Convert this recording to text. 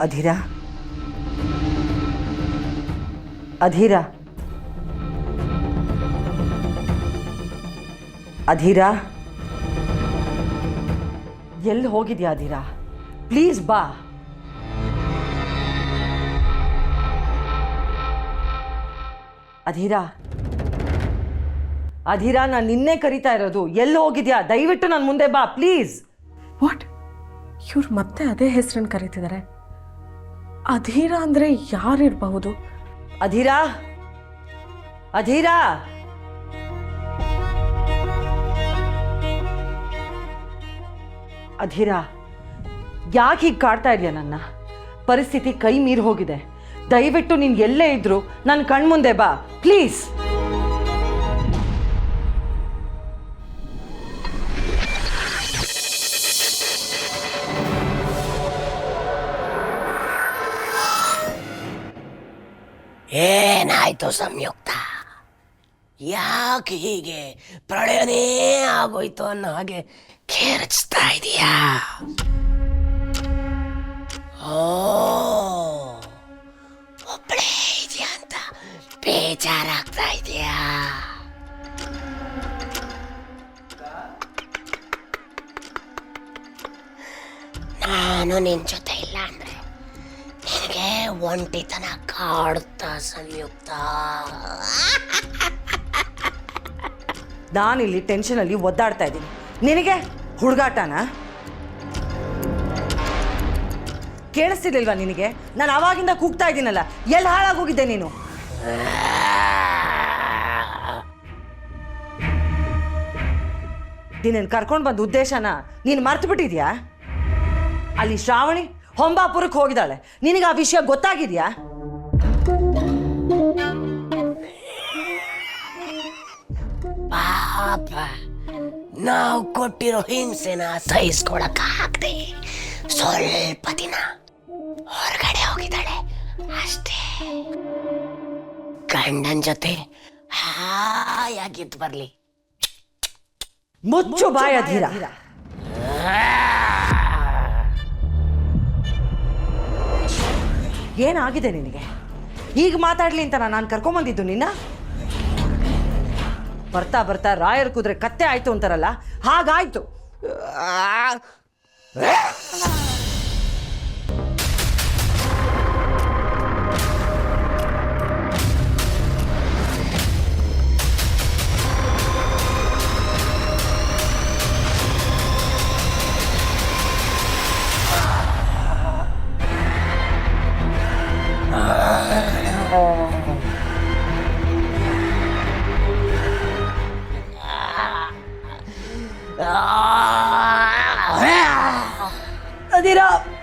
ಅಧೀರ. ಅಧೀರ. ಅಧೀರ. ಎಲ್ಲಿ ಹೋಗಿದ್ಯಾ ಅಧೀರ? ಪ್ಲೀಸ್ ಬಾ. ಅಧೀರ. ಅಧೀರ, ನಾನು ನಿನ್ನೆ ಕರಿತಾ ಇರೋದು. ಎಲ್ಲಿ ಹೋಗಿದ್ಯಾ? ದಯವಿಟ್ಟು ನನ್ನ ಮುಂದೆ ಬಾ, ಪ್ಲೀಸ್. ವಾಟ್? ಇವ್ರು ಮತ್ತೆ ಅದೇ ಹೆಸರನ್ನು ಕರೀತಿದ್ದಾರೆ ಅಧೀರ ಅಂದರೆ ಯಾರಿರಬಹುದು ಅಧೀರ? ಅಧೀರ? ಅಧೀರ, ಯಾಕೆ ಹೀಗೆ ಕಾಡ್ತಾ ಇದೆಯಾ ನನ್ನ? ಪರಿಸ್ಥಿತಿ ಕೈ ಮೀರಿ ಹೋಗಿದೆ. ದಯವಿಟ್ಟು ನೀನು ಎಲ್ಲೇ ಇದ್ರು ನನ್ನ ಕಣ್ಮುಂದೆ ಬಾ, ಪ್ಲೀಸ್. ಏನಾಯ್ತು ಸಂಯುಕ್ತ? ಯಾಕೆ ಹೀಗೆ ಪ್ರಳಯನೇ ಆಗೋಯ್ತು ಅನ್ನೋ ಹಾಗೆ ಕೇರಿಸ್ತಾ ಇದೀಯಾ? ಓ ಒಬ್ಬಳೇ ಇದೆಯಾ ಅಂತ ಬೇಜಾರಾಗ್ತಾ ಇದೆಯಾ? ನಾನು ನಿನ್ ಜೊತೆ ಒಂಟಿತನ ಕಾಡುತ್ತಾ ಸಂಯುಕ್ತ. ನಾನಿಲ್ಲಿ ಟೆನ್ಷನಲ್ಲಿ ಒದ್ದಾಡ್ತಾ ಇದ್ದೀನಿ. ನಿನಗೆ ಹುಡುಗಾಟನ? ಕೇಳಿಸ್ತಿರ್ಲಿಲ್ವಾ ನಿನಗೆ? ನಾನು ಅವಾಗಿಂದ ಕೂಗ್ತಾ ಇದ್ದೀನಲ್ಲ, ಎಲ್ಲಿ ಹಾಳಾಗೋಗಿದ್ದೆ ನೀನು? ನಿನ್ನನ್ನು ಕರ್ಕೊಂಡು ಬಂದ ಉದ್ದೇಶನ ನೀನು ಮರ್ತು ಬಿಟ್ಟಿದ್ಯಾ ಅಲ್ಲಿ ಶ್ರಾವಣಿ ಹೊಂಬಾಪುರಕ್ಕೆ ಹೋಗಿದ್ದಾಳೆ. ನಿನಗೆ ಆ ವಿಷಯ ಗೊತ್ತಾಗಿದೆಯಾ? ಪಾಪ ನಾವು ಕೊಟ್ಟಿರೋ ಹಿಂಸೆನ ಸಹಿಸ್ಕೊಳಕ್ಕಾಗದೆ ಸ್ವಲ್ಪ ದಿನ ಹೊರಗಡೆ ಹೋಗಿದ್ದಾಳೆ. ಅಷ್ಟೇ. ಗಂಡನ ಜೊತೆ ಹಾಯಾಗಿದ್ದು ಬರ್ಲಿ. ಮುಚ್ಚು ಬಾಯ ಧೀರ ಏನಾಗಿದೆ ನಿನಗೆ? ಈಗ ಮಾತಾಡ್ಲಿ ಅಂತ ನಾನು ಕರ್ಕೊಂಬಂದಿದ್ದು ನಿನ್ನ? ಬರ್ತಾ ಬರ್ತಾ ರಾಯರ್ ಕುದುರೆ ಕತ್ತೆ ಆಯ್ತು ಅಂತಾರಲ್ಲ? ಹಾಗಾಯ್ತು. ああああ